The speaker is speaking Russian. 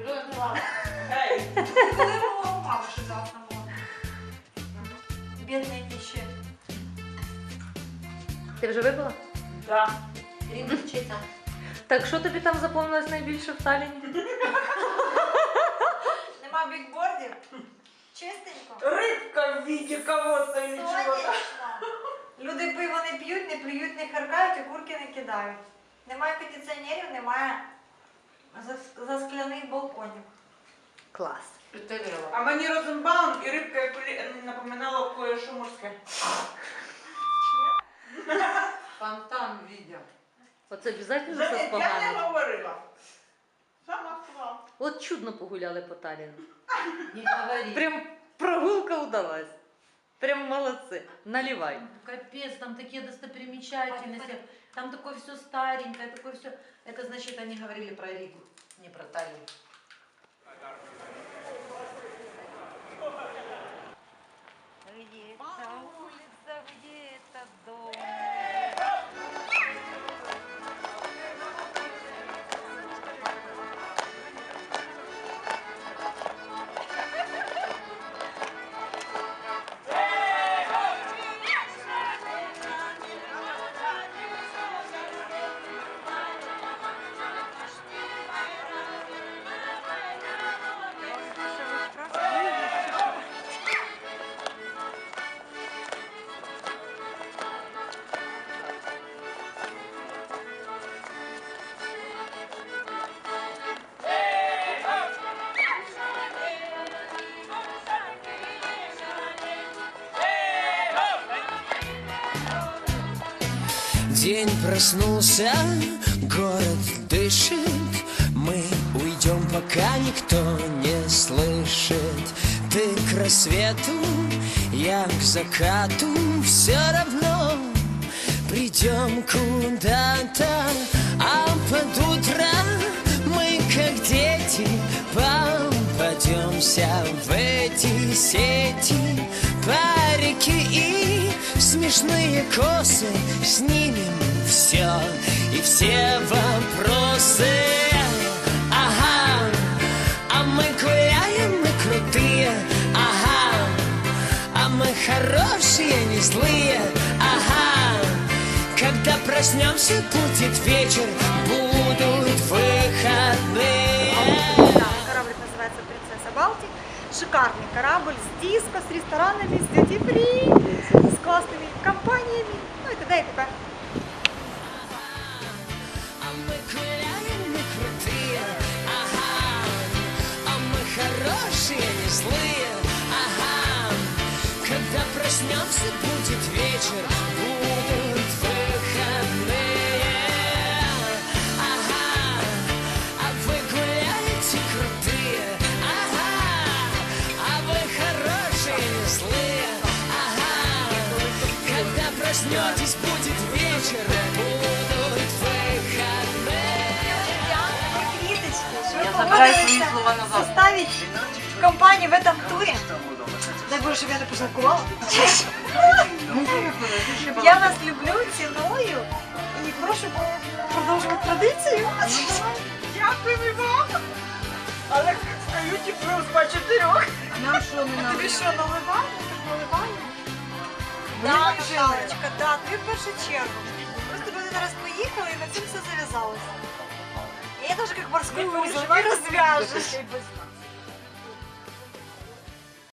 Ей, Коли завтра. Бідний ніще. Ти вже випила? да. Рівно вчиться. Так що тобі там запомнилось найбільше в Талліні? Нема бікбордів. Чистенько. Рибка в виде кого-то или чего-то. Сонячно. Люди пиво не п'ють, не плюють, не харкають, окурки не кидають. Немає кондиціонерів, немає зас-. Клас. А мені Розенбаум і рибка і полі- напоминала кое-що морське. Фонтан видел. Оце обов'язково Заметь, все я не споганить. говорила. Сама сказала. От чудно погуляли по Талліну. Не говори. Прям прогулка удалась. Прям молодці. Наливай. Капец, там такие достопримечательности. Там такое все старенькое, такое все. Это значит, они говорили про Ригу, не про Таллин. День проснулся, город дышит. Мы уйдем, пока никто не слышит. Ты к рассвету, я к закату. Все равно придем куда-то. А под утро мы, как дети Попадемся в эти сети. Парики и смешные косы Снимем все и все вопросы Ага, а мы гуляем, мы крутые Ага, а мы хорошие, не злые Ага, когда проснемся, будет вечер Будут выходные Корабль называется «Принцесса Балтик». Шикарный корабль с диско, с ресторанами, с free, с классными компаниями, ну и т.д. и т.п. хорошие, не злые, ага. Когда проснемся, будет вечер Будут выходные. Ага. А вы гуляете крутые, ага. А вы хорошие, не злые, ага. Когда проснетесь, будет вечер Будут выходные. Я забираю свои слова назад. Составить компанию в этом туре. Дай Боже, чтобы я не пожалкувала. Я вас люблю, ціную і прошу продовжувати традицію. Дякую вам. Але в каюті плюс по чотирьох. Нам что не Тобі що, наливаємо? Наливаємо? Да, Наталочка, да, тобі в першу чергу. Просто ми зараз поїхали і на цьому все зав'язалося. Я теж як морську узел не розв'яжеш.